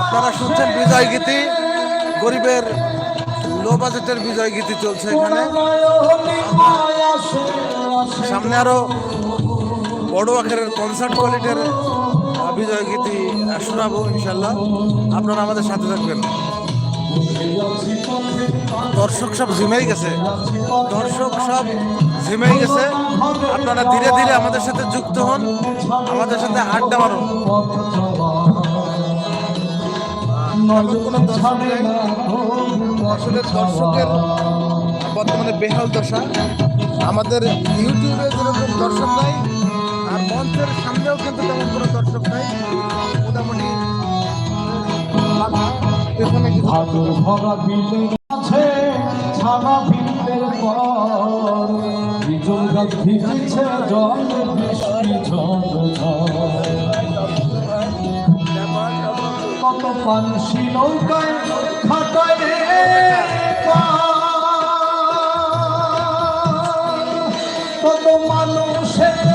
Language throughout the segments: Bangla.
আপনারা শুনছেন বিজয় গীতি। গরিবের লো বাজেটের বিজয় গীতি চলছে এখানে। সামনে আরও বড় আকারের কনসার্ট কোয়ালিটির বিজয় গীতি শোনাবো ইনশাল্লাহ আপনারা আমাদের সাথে থাকবেন। দর্শক সব ঝিমেই গেছে। দর্শক সব ঝিমেই গেছে। আপনারা ধীরে ধীরে আমাদের সাথে যুক্ত হন। আমাদের সাথে আড্ডা মারুন। কোনো দর্শক নেই। আসলে দর্শকের বর্তমানে বেহাল দশা। আমাদের ইউটিউবে যেরকম দর্শক নাই, আর মঞ্চের সামনেও কিন্তু তেমন কোনো দর্শক ভাদর ভরা বিলের আছে ছাড়া বিলের পর বিজল গাছ ভিজেছে জল বৃষ্টি কত পানসি নৌকায় খাটায় কত মানুষের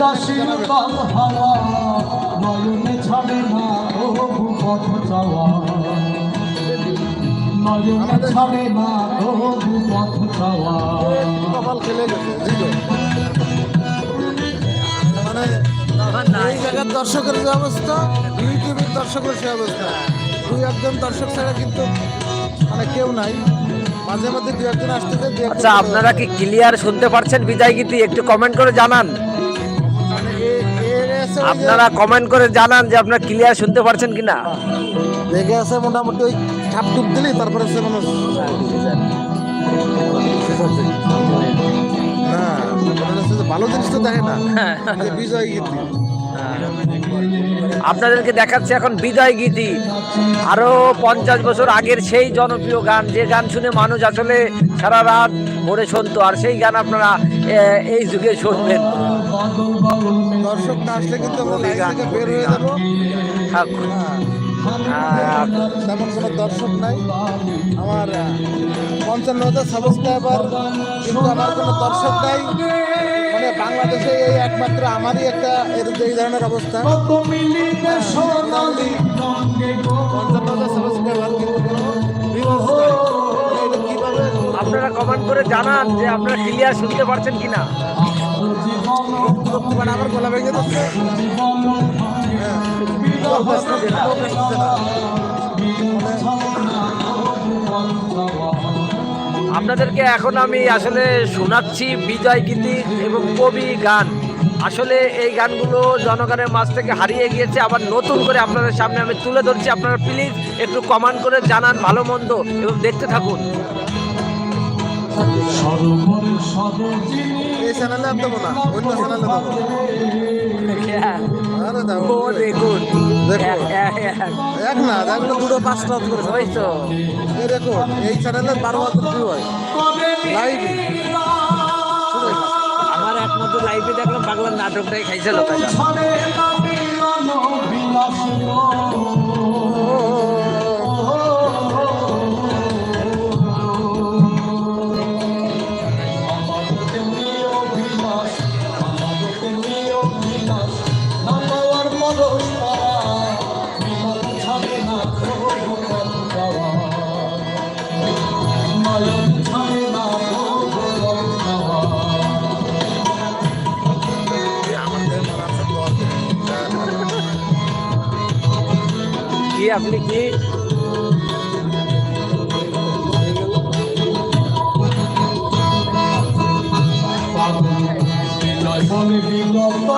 উদাসীন কাল হাওয়া নয়নে ছাড়ে না তবু পথ চাওয়া। নয়নে ছাড়ে না তবু পথ চাওয়া। কপাল খেলে গেছে জিরো মানে এই জায়গার দর্শকের যে অবস্থা ইউটিউবের দর্শকের সে অবস্থা। দুই একজন দর্শক ছাড়া কিন্তু মানে কেউ নাই। মাঝে মধ্যে দুই একজন আসতেছে দুই আচ্ছা আপনারা কি ক্লিয়ার শুনতে পারছেন বিদায় গীতি? একটু কমেন্ট করে জানান। আপনারা কমেন্ট করে জানান যে আপনারা ক্লিয়ার শুনতে পারছেন কিনা লেগে আছে মোটামুটি ওই ছাপ টুপ দিলেই তারপরে সে মানুষ ভালো জিনিস তো দেখে না বিজয় গীতি আপনাদেরকে দেখাচ্ছে এখন বিদায় গীতি। আরও পঞ্চাশ বছর আগের সেই জনপ্রিয় গান যে গান শুনে মানুষ আসলে সারা রাত ভরে শুনতো আর সেই গান আপনারা এই যুগে শুনবেন। দর্শক আসলে কিন্তু বের হয়ে যাব। তেমন কোনো দর্শক নাই। আমার পঞ্চান্ন হাজার সাবস্ক্রাইবার কিন্তু আমার কোনো দর্শক নাই। বাংলাদেশে এই একমাত্র আমারই একটা এর এই ধরনের অবস্থা। আপনারা কমেন্ট করে জানান যে আপনারা ক্লিয়ার শুনতে পারছেন কিনা। আমার গলা ভেঙে যাচ্ছে হ্যাঁ। আপনাদেরকে এখন আমি আসলে শোনাচ্ছি বিজয় গীতি এবং কবি গান। আসলে এই গানগুলো জনগণের মাছ থেকে হারিয়ে গিয়েছে, আবার নতুন করে আপনাদের সামনে আমি তুলে ধরছি। আপনারা প্লিজ একটু কমান করে জানান ভালো মন্দ, এবং দেখতে থাকুন। এই চ্যানেলে আর দেবো না অন্য চ্যানেলে দেবো আরে দাও ও দেখো। এক- না দেখল দুটো পাঁচটা করে ওই তো। এই এই চ্যানেলে বারো হাজার ভিউ হয়। লাইভ আমার একমাত্র লাইভে দেখলাম বাংলার নাটকটাই খাইছে লোকাল কি আপনি কি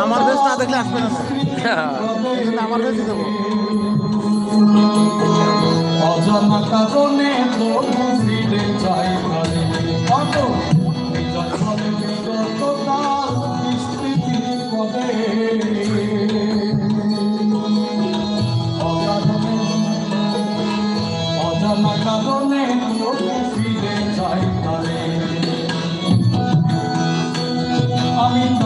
আমার দেশ না দেখলে আসবে না। আমার দেশই দেবো অজানা কারণে তবু ফিরে যাই কত বিগত কাল স্মৃতি পদে অকারণে ফিরে যাই আমি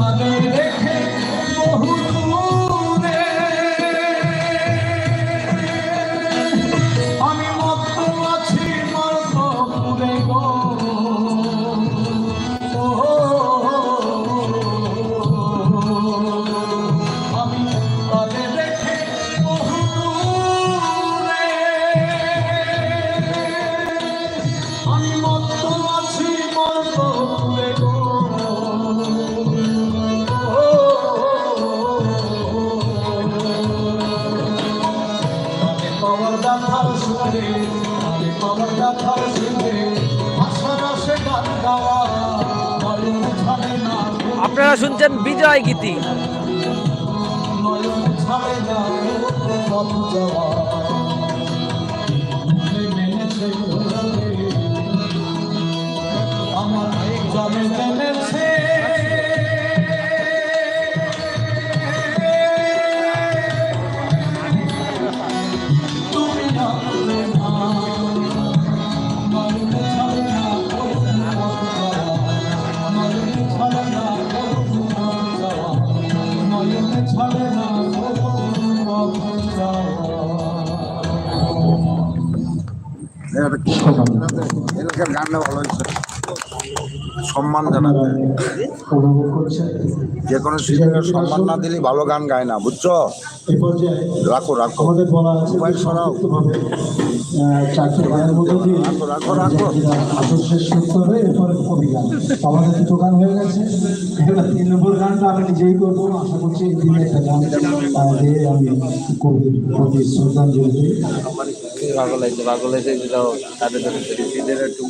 আপনারা শুনছেন বিজয় গীতি। নয়ন ছাড়ে না Amen. সম্মান করছেন যে কোনো শিল্পীকে সম্মান না দিলে ভালো গান গায় না, বুঝছ? রাখো রাখো। সরাও। আমাদের দুটো গান হয়ে গেছে তিন নম্বর গানটা আমি নিজেই করব আশা করছি এই দিনে একটা গান দিয়ে আমি কবি কবি শ্রদ্ধাঞ্জলি দিই পাগল হয়েছে পাগল হয়েছে তাদের একটু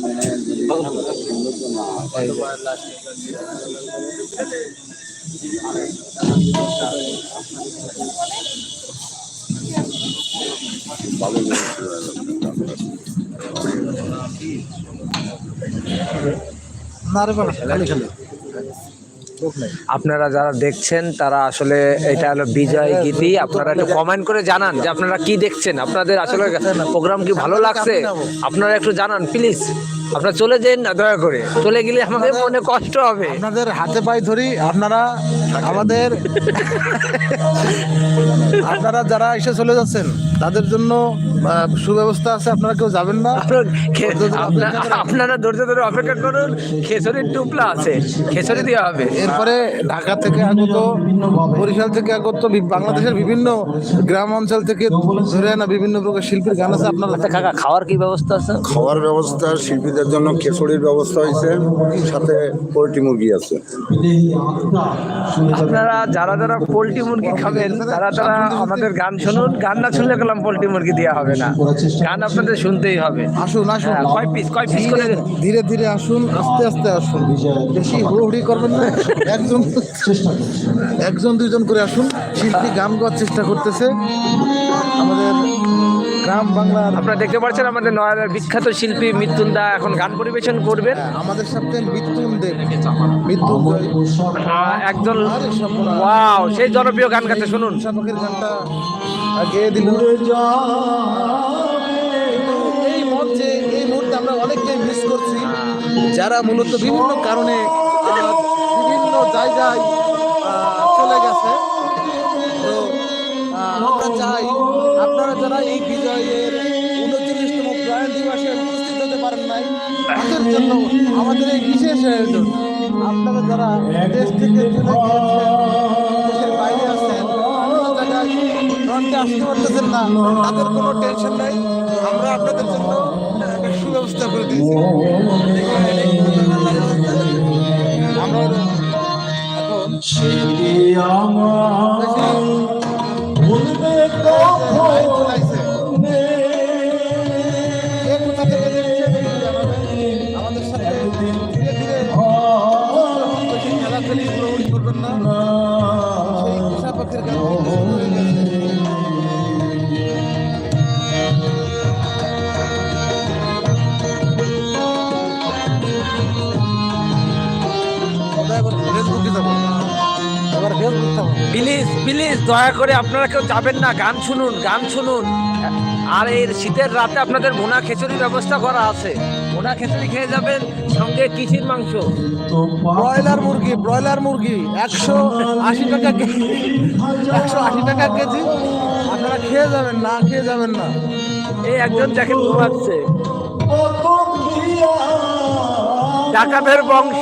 না রে বাবা, খালি খালি। আপনারা যারা দেখছেন, তারা আসলে এটা হলো বিজয় গীতি। আপনারা একটু কমেন্ট করে জানান যে আপনারা কি দেখছেন। আপনাদের আসলে প্রোগ্রাম কি ভালো লাগছে? আপনারা একটু জানান প্লিজ আপনারা চলে যান না, দয়া করে। চলে গেলে আমাদের মনে কষ্ট হবে। আপনাদের হাতে পায়ে ধরি, আপনারা, আমাদের আপনারা যারা এসে চলে যাচ্ছেন তাদের জন্য সুব্যবস্থা আছে আপনারা কেউ যাবেন না। আপনারা ধৈর্য ধরে অপেক্ষা করুন। খেসরির টুপলা আছে খেসরি দেওয়া হবে। এরপরে ঢাকা থেকে আগত বরিশাল থেকে আগত বাংলাদেশের বিভিন্ন গ্রাম অঞ্চল থেকে ধরে আনা বিভিন্ন প্রকার শিল্পীর গান আছে আপনারা আচ্ছা কাকা খাওয়ার কি ব্যবস্থা আছে? খাওয়ার ব্যবস্থা শিল্পীদের জন্য খিচুড়ির ব্যবস্থা হয়েছে সাথে পোলট্রি মুরগি আছে। আপনারা যারা যারা পোলট্রি মুরগি খাবেন তারা তারা আমাদের গান শুনুন। গান না শুনলে গেলাম পোলট্রি মুরগি দেওয়া হবে না। গান আপনাদের শুনতেই হবে। আসুন আসুন। হ্যাঁ, কয় পিস কয় পিস করে ধীরে- ধীরে ধীরে আসুন আস্তে আস্তে আসুন। বেশি হুড়োহুড়ি করবেন না। একজন একজন দুইজন করে আসুন। শিল্পী গান গাওয়ার চেষ্টা করতেছে। আমাদের গ্রাম বাংলার আপনারা দেখতে পাচ্ছেন আমাদের নয়াদের বিখ্যাত শিল্পী মৃত্যুন্দা এখন গান পরিবেশন করবেন। আমাদের সাথে মৃত্যুন দেব মৃত্যুন একজন ওয়াও সেই জনপ্রিয় গান গাতে শুনুন। শাপকের গানটা যাবে। এই মঞ্চে এই মুহূর্তে আমরা অনেকটাই মিস করছি। যারা মূলত বিভিন্ন কারণে বিভিন্ন জায়গায় চলে গেছে। তো আমরা চাই আপনারা যারা এই বিজয়ের উনচল্লিশতম প্রয়াণ দিবসে উপস্থিত হতে পারেন নাই তাদের জন্য আমাদের এই বিশেষ আয়োজন। আপনারা যারা দেশ থেকে চলে গিয়েছেন ফ্রন্টে আসতে পারতেছেন না। তাদের কোনো টেনশন নাই। আমরা আপনাদের জন্য সুব্যবস্থা করে দিয়েছি। আমরা প্লিজ দয়া করে আপনারা কেউ যাবেন না গান শুনুন গান শুনুন। আর এই শীতের রাতে আপনাদের ভুনা খিচুড়ির ব্যবস্থা করা আছে। ভুনা খিচুড়ি খেয়ে যাবেন সঙ্গে কিচির মাংস। ব্রয়লার মুরগি ব্রয়লার মুরগি একশো আশি টাকা কেজি একশো আশি টাকা কেজি। আপনারা খেয়ে যাবেন না খেয়ে যাবেন না। এই একজন দেখেন ঘুমাচ্ছে। ডাকাতের বংশ।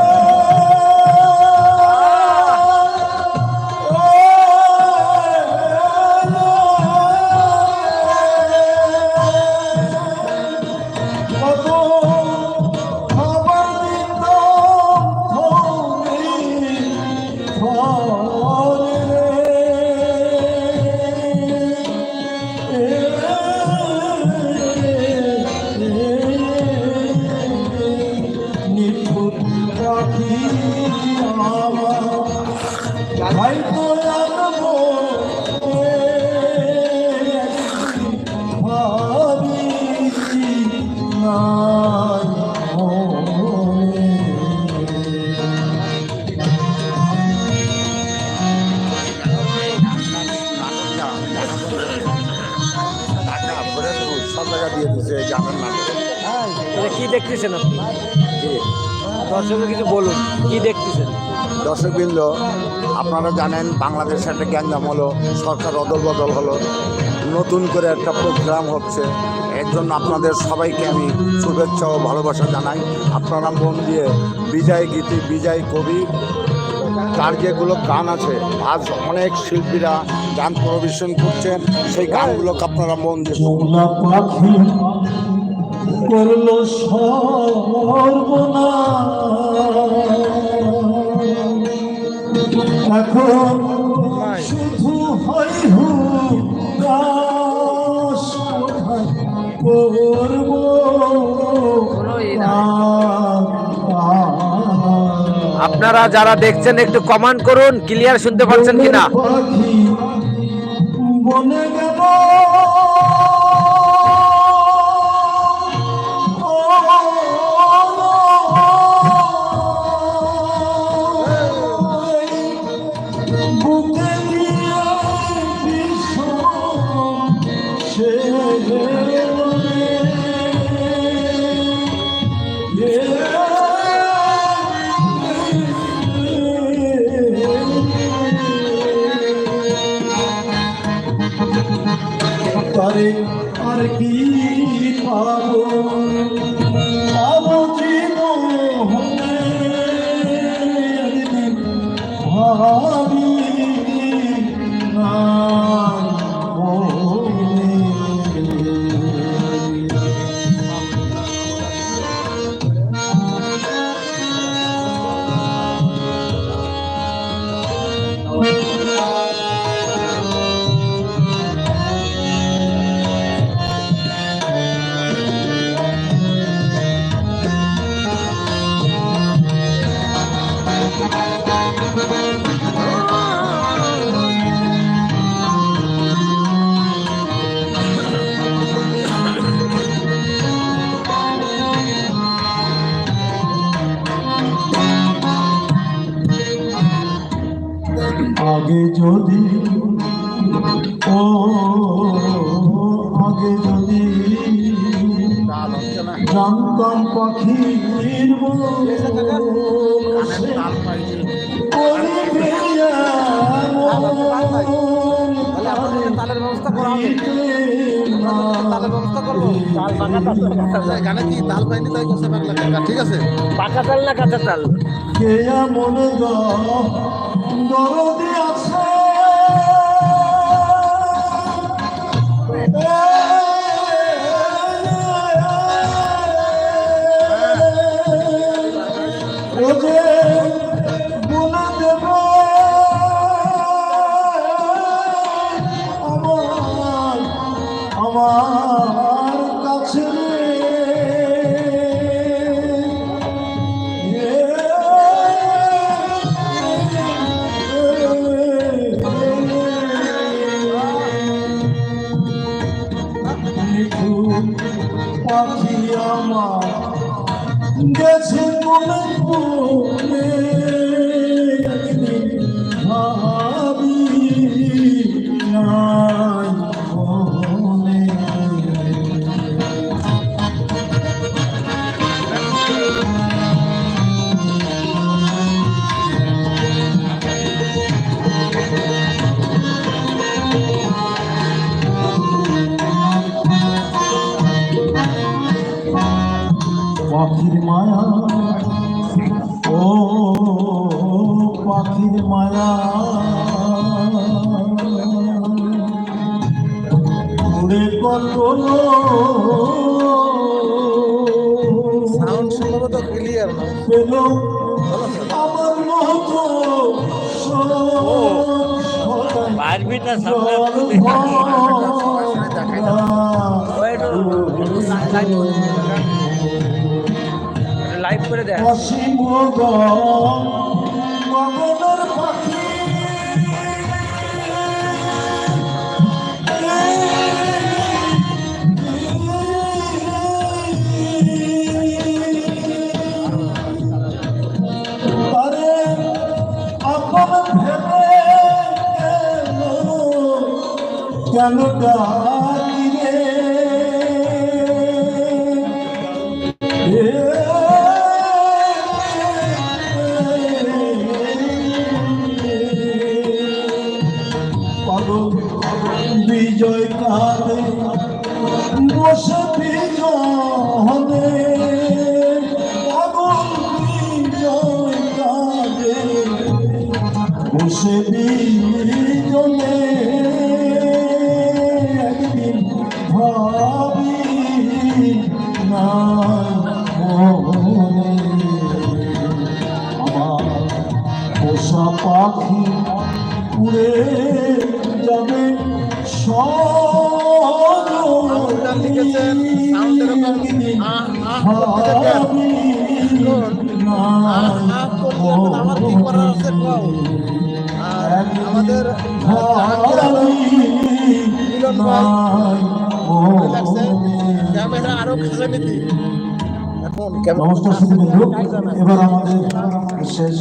দর্শকের কিছু বলুন কি দেখতেছেন? দর্শকবৃন্দ আপনারা জানেন বাংলাদেশে একটা গ্যাঞ্জাম হলো সরকার অদল বদল হলো নতুন করে একটা প্রোগ্রাম হচ্ছে। এর জন্য আপনাদের সবাইকে আমি শুভেচ্ছা ও ভালোবাসা জানাই। আপনারা মন দিয়ে বিজয় গীতি বিজয় কবি তার যেগুলো গান আছে আজ অনেক শিল্পীরা গান পরিবেশন করছেন সেই গানগুলোকে আপনারা মন দিয়ে করল সর্বনাশ। এখন শুধু হই হু দাস আপনারা যারা দেখছেন একটু কমান্ড করুন ক্লিয়ার শুনতে পাচ্ছেন কিনা? বনে গেল। আগে যদি ও আগে যদি জানতাম তালের ব্যবস্থা করা হবে। গানে কি তাল পাইনি তাই গান। ঠিক আছে। পাকা তাল না কাঁচা তাল কে দরদি আছে? গেছে মায়া। উড়ে কত সাউন্ড সম্ভবত ক্লিয়ার না। পেল আমার মতো পারবি না সামনে লাইভ করে দেয় কেন ডাকি করা আছে কও? আর আমাদের ক্যামেরা আরও খাজা নীতি নমস্কার এবার আমাদের শেষ